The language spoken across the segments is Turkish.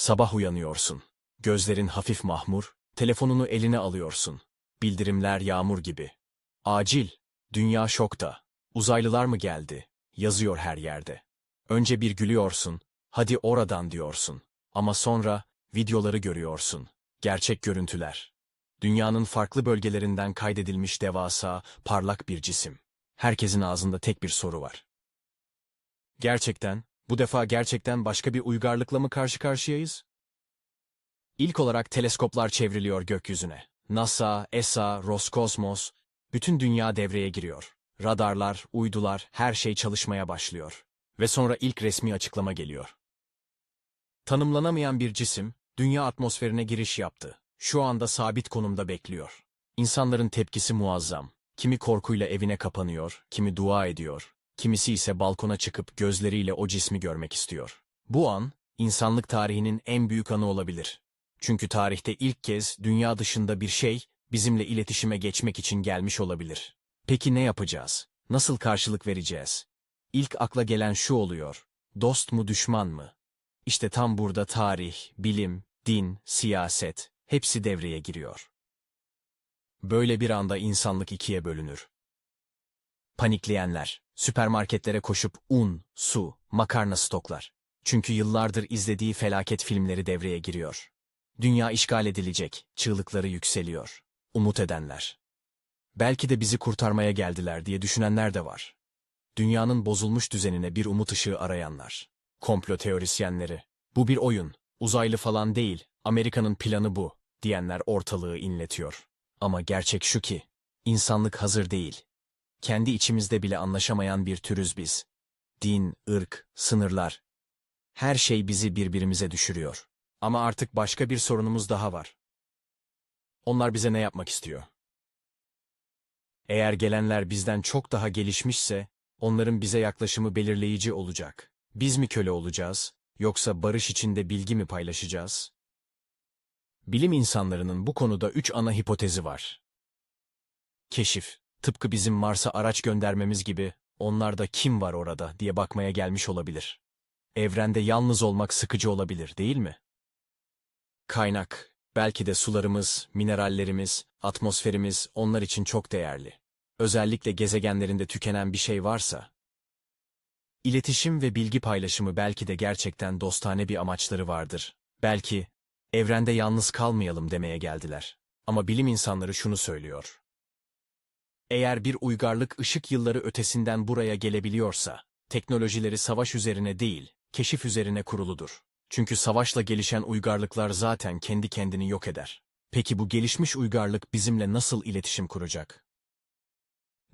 Sabah uyanıyorsun. Gözlerin hafif mahmur, telefonunu eline alıyorsun. Bildirimler yağmur gibi. Acil, dünya şokta. Uzaylılar mı geldi? Yazıyor her yerde. Önce bir gülüyorsun, hadi oradan diyorsun. Ama sonra videoları görüyorsun. Gerçek görüntüler. Dünyanın farklı bölgelerinden kaydedilmiş devasa, parlak bir cisim. Herkesin ağzında tek bir soru var. Gerçekten, bu defa gerçekten başka bir uygarlıkla mı karşı karşıyayız? İlk olarak teleskoplar çevriliyor gökyüzüne. NASA, ESA, Roskosmos, bütün dünya devreye giriyor. Radarlar, uydular, her şey çalışmaya başlıyor. Ve sonra ilk resmi açıklama geliyor. Tanımlanamayan bir cisim, dünya atmosferine giriş yaptı. Şu anda sabit konumda bekliyor. İnsanların tepkisi muazzam. Kimi korkuyla evine kapanıyor, kimi dua ediyor, kimisi ise balkona çıkıp gözleriyle o cismi görmek istiyor. Bu an, insanlık tarihinin en büyük anı olabilir. Çünkü tarihte ilk kez dünya dışında bir şey bizimle iletişime geçmek için gelmiş olabilir. Peki ne yapacağız? Nasıl karşılık vereceğiz? İlk akla gelen şu oluyor. Dost mu düşman mı? İşte tam burada tarih, bilim, din, siyaset hepsi devreye giriyor. Böyle bir anda insanlık ikiye bölünür. Panikleyenler, süpermarketlere koşup un, su, makarna stoklar. Çünkü yıllardır izlediği felaket filmleri devreye giriyor. Dünya işgal edilecek, çığlıkları yükseliyor. Umut edenler. Belki de bizi kurtarmaya geldiler diye düşünenler de var. Dünyanın bozulmuş düzenine bir umut ışığı arayanlar. Komplo teorisyenleri. Bu bir oyun, uzaylı falan değil, Amerika'nın planı bu, diyenler ortalığı inletiyor. Ama gerçek şu ki, insanlık hazır değil. Kendi içimizde bile anlaşamayan bir türüz biz. Din, ırk, sınırlar. Her şey bizi birbirimize düşürüyor. Ama artık başka bir sorunumuz daha var. Onlar bize ne yapmak istiyor? Eğer gelenler bizden çok daha gelişmişse, onların bize yaklaşımı belirleyici olacak. Biz mi köle olacağız, yoksa barış içinde bilgi mi paylaşacağız? Bilim insanlarının bu konuda üç ana hipotezi var. Keşif, tıpkı bizim Mars'a araç göndermemiz gibi, onlarda kim var orada diye bakmaya gelmiş olabilir. Evrende yalnız olmak sıkıcı olabilir, değil mi? Kaynak, belki de sularımız, minerallerimiz, atmosferimiz onlar için çok değerli. Özellikle gezegenlerinde tükenen bir şey varsa. İletişim ve bilgi paylaşımı belki de gerçekten dostane bir amaçları vardır. Belki, evrende yalnız kalmayalım demeye geldiler. Ama bilim insanları şunu söylüyor. Eğer bir uygarlık ışık yılları ötesinden buraya gelebiliyorsa, teknolojileri savaş üzerine değil, keşif üzerine kuruludur. Çünkü savaşla gelişen uygarlıklar zaten kendi kendini yok eder. Peki bu gelişmiş uygarlık bizimle nasıl iletişim kuracak?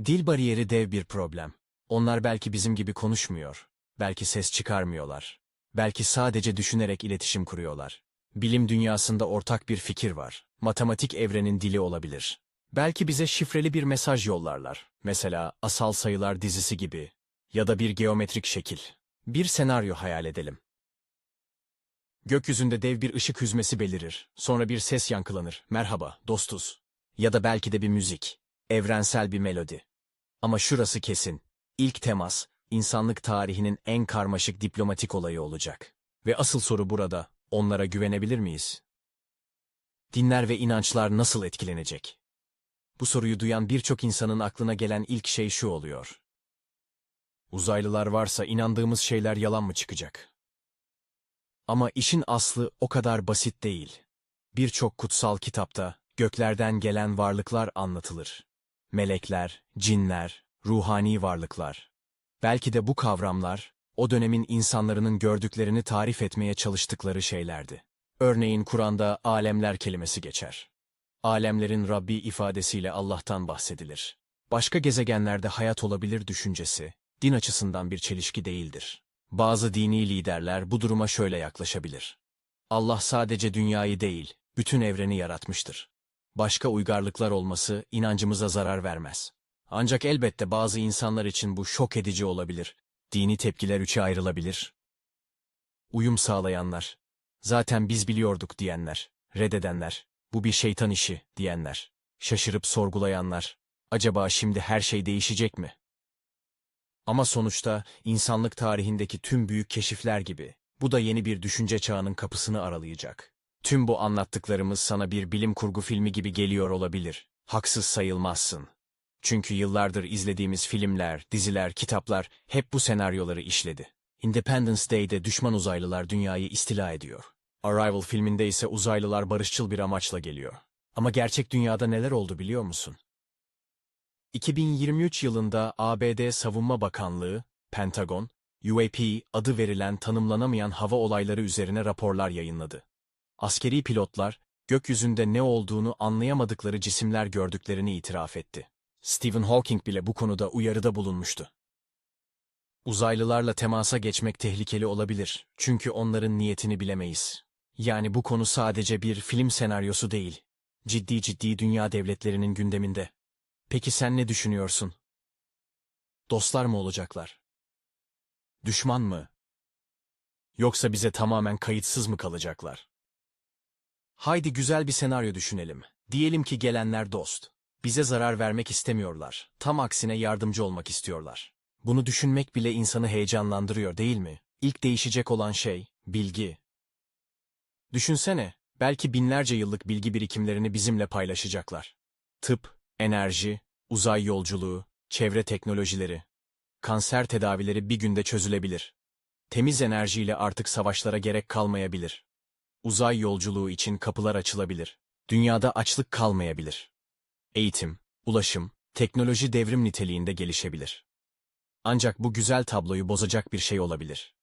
Dil bariyeri dev bir problem. Onlar belki bizim gibi konuşmuyor, belki ses çıkarmıyorlar, belki sadece düşünerek iletişim kuruyorlar. Bilim dünyasında ortak bir fikir var. Matematik evrenin dili olabilir. Belki bize şifreli bir mesaj yollarlar. Mesela asal sayılar dizisi gibi. Ya da bir geometrik şekil. Bir senaryo hayal edelim. Gökyüzünde dev bir ışık hüzmesi belirir. Sonra bir ses yankılanır. Merhaba, dostuz. Ya da belki de bir müzik. Evrensel bir melodi. Ama şurası kesin. İlk temas, insanlık tarihinin en karmaşık diplomatik olayı olacak. Ve asıl soru burada, onlara güvenebilir miyiz? Dinler ve inançlar nasıl etkilenecek? Bu soruyu duyan birçok insanın aklına gelen ilk şey şu oluyor. Uzaylılar varsa inandığımız şeyler yalan mı çıkacak? Ama işin aslı o kadar basit değil. Birçok kutsal kitapta göklerden gelen varlıklar anlatılır. Melekler, cinler, ruhani varlıklar. Belki de bu kavramlar, o dönemin insanların gördüklerini tarif etmeye çalıştıkları şeylerdi. Örneğin Kur'an'da alemler kelimesi geçer. Alemlerin Rabbi ifadesiyle Allah'tan bahsedilir. Başka gezegenlerde hayat olabilir düşüncesi, din açısından bir çelişki değildir. Bazı dini liderler bu duruma şöyle yaklaşabilir. Allah sadece dünyayı değil, bütün evreni yaratmıştır. Başka uygarlıklar olması inancımıza zarar vermez. Ancak elbette bazı insanlar için bu şok edici olabilir. Dini tepkiler üçe ayrılabilir. Uyum sağlayanlar, zaten biz biliyorduk diyenler, reddedenler, bu bir şeytan işi diyenler, şaşırıp sorgulayanlar, acaba şimdi her şey değişecek mi? Ama sonuçta insanlık tarihindeki tüm büyük keşifler gibi Bu da yeni bir düşünce çağının kapısını aralayacak. Tüm bu anlattıklarımız sana bir bilim kurgu filmi gibi geliyor olabilir. Haksız sayılmazsın. Çünkü yıllardır izlediğimiz filmler, diziler, kitaplar hep bu senaryoları işledi. Independence Day'de düşman uzaylılar dünyayı istila ediyor. Arrival filminde ise uzaylılar barışçıl bir amaçla geliyor. Ama gerçek dünyada neler oldu biliyor musun? 2023 yılında ABD Savunma Bakanlığı, Pentagon, UAP adı verilen tanımlanamayan hava olayları üzerine raporlar yayınladı. Askeri pilotlar, gökyüzünde ne olduğunu anlayamadıkları cisimler gördüklerini itiraf etti. Stephen Hawking bile bu konuda uyarıda bulunmuştu. Uzaylılarla temasa geçmek tehlikeli olabilir çünkü onların niyetini bilemeyiz. Yani bu konu sadece bir film senaryosu değil, ciddi ciddi dünya devletlerinin gündeminde. Peki sen ne düşünüyorsun? Dostlar mı olacaklar? Düşman mı? Yoksa bize tamamen kayıtsız mı kalacaklar? Haydi güzel bir senaryo düşünelim. Diyelim ki gelenler dost. Bize zarar vermek istemiyorlar. Tam aksine yardımcı olmak istiyorlar. Bunu düşünmek bile insanı heyecanlandırıyor değil mi? İlk değişecek olan şey, bilgi. Düşünsene, belki binlerce yıllık bilgi birikimlerini bizimle paylaşacaklar. Tıp, enerji, uzay yolculuğu, çevre teknolojileri, kanser tedavileri bir günde çözülebilir. Temiz enerjiyle artık savaşlara gerek kalmayabilir. Uzay yolculuğu için kapılar açılabilir. Dünyada açlık kalmayabilir. Eğitim, ulaşım, teknoloji devrim niteliğinde gelişebilir. Ancak bu güzel tabloyu bozacak bir şey olabilir.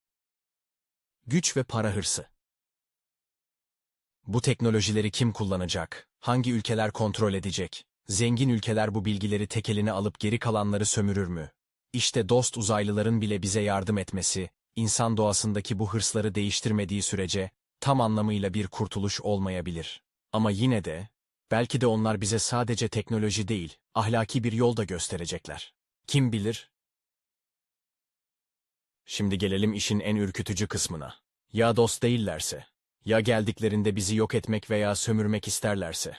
Güç ve para hırsı. Bu teknolojileri kim kullanacak? Hangi ülkeler kontrol edecek? Zengin ülkeler bu bilgileri tek eline alıp geri kalanları sömürür mü? İşte dost uzaylıların bile bize yardım etmesi, insan doğasındaki bu hırsları değiştirmediği sürece tam anlamıyla bir kurtuluş olmayabilir. Ama yine de, belki de onlar bize sadece teknoloji değil, ahlaki bir yol da gösterecekler. Kim bilir? Şimdi gelelim işin en ürkütücü kısmına. Ya dost değillerse? Ya geldiklerinde bizi yok etmek veya sömürmek isterlerse?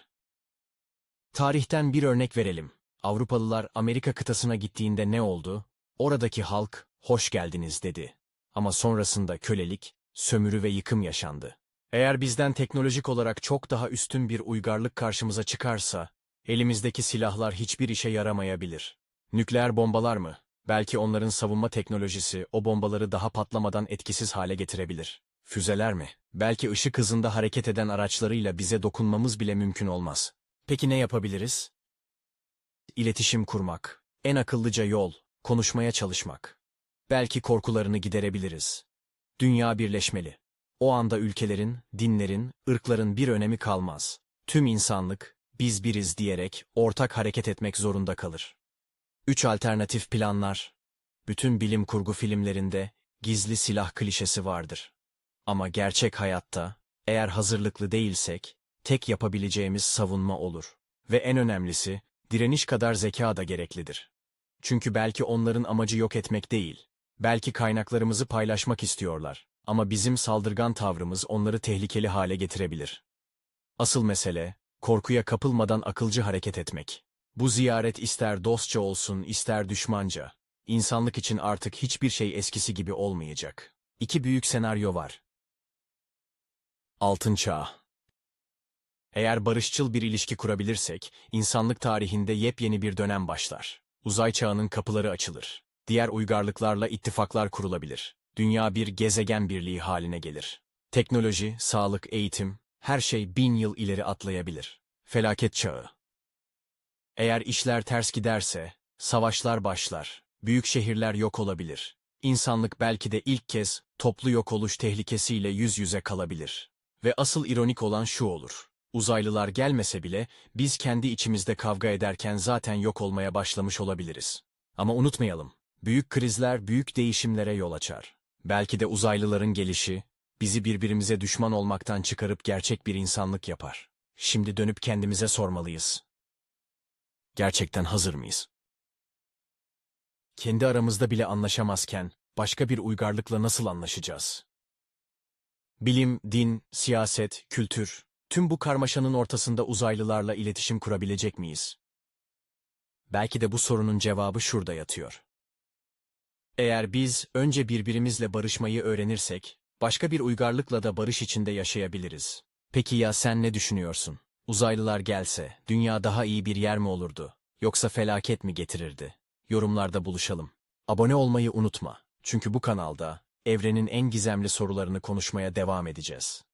Tarihten bir örnek verelim. Avrupalılar Amerika kıtasına gittiğinde ne oldu? Oradaki halk, hoş geldiniz dedi. Ama sonrasında kölelik, sömürü ve yıkım yaşandı. Eğer bizden teknolojik olarak çok daha üstün bir uygarlık karşımıza çıkarsa, elimizdeki silahlar hiçbir işe yaramayabilir. Nükleer bombalar mı? Belki onların savunma teknolojisi o bombaları daha patlamadan etkisiz hale getirebilir. Füzeler mi? Belki ışık hızında hareket eden araçlarıyla bize dokunmamız bile mümkün olmaz. Peki ne yapabiliriz? İletişim kurmak. En akıllıca yol, konuşmaya çalışmak. Belki korkularını giderebiliriz. Dünya birleşmeli. O anda ülkelerin, dinlerin, ırkların bir önemi kalmaz. Tüm insanlık, biz biriz diyerek ortak hareket etmek zorunda kalır. Üç alternatif planlar. Bütün bilim kurgu filmlerinde gizli silah klişesi vardır. Ama gerçek hayatta, eğer hazırlıklı değilsek, tek yapabileceğimiz savunma olur. Ve en önemlisi, direniş kadar zeka da gereklidir. Çünkü belki onların amacı yok etmek değil, belki kaynaklarımızı paylaşmak istiyorlar. Ama bizim saldırgan tavrımız onları tehlikeli hale getirebilir. Asıl mesele, korkuya kapılmadan akılcı hareket etmek. Bu ziyaret ister dostça olsun ister düşmanca. İnsanlık için artık hiçbir şey eskisi gibi olmayacak. İki büyük senaryo var. Altın Çağ Eğer barışçıl bir ilişki kurabilirsek, insanlık tarihinde yepyeni bir dönem başlar. Uzay çağının kapıları açılır. Diğer uygarlıklarla ittifaklar kurulabilir. Dünya bir gezegen birliği haline gelir. Teknoloji, sağlık, eğitim, her şey bin yıl ileri atlayabilir. Felaket çağı. Eğer işler ters giderse, savaşlar başlar, büyük şehirler yok olabilir. İnsanlık belki de ilk kez toplu yok oluş tehlikesiyle yüz yüze kalabilir. Ve asıl ironik olan şu olur. Uzaylılar gelmese bile biz kendi içimizde kavga ederken zaten yok olmaya başlamış olabiliriz. Ama unutmayalım, büyük krizler büyük değişimlere yol açar. Belki de uzaylıların gelişi, bizi birbirimize düşman olmaktan çıkarıp gerçek bir insanlık yapar. Şimdi dönüp kendimize sormalıyız. Gerçekten hazır mıyız? Kendi aramızda bile anlaşamazken, başka bir uygarlıkla nasıl anlaşacağız? Bilim, din, siyaset, kültür, tüm bu karmaşanın ortasında uzaylılarla iletişim kurabilecek miyiz? Belki de bu sorunun cevabı şurada yatıyor. Eğer biz önce birbirimizle barışmayı öğrenirsek, Başka bir uygarlıkla da barış içinde yaşayabiliriz. Peki ya sen ne düşünüyorsun? Uzaylılar gelse, dünya daha iyi bir yer mi olurdu? Yoksa felaket mi getirirdi? Yorumlarda buluşalım. Abone olmayı unutma. Çünkü bu kanalda evrenin en gizemli sorularını konuşmaya devam edeceğiz.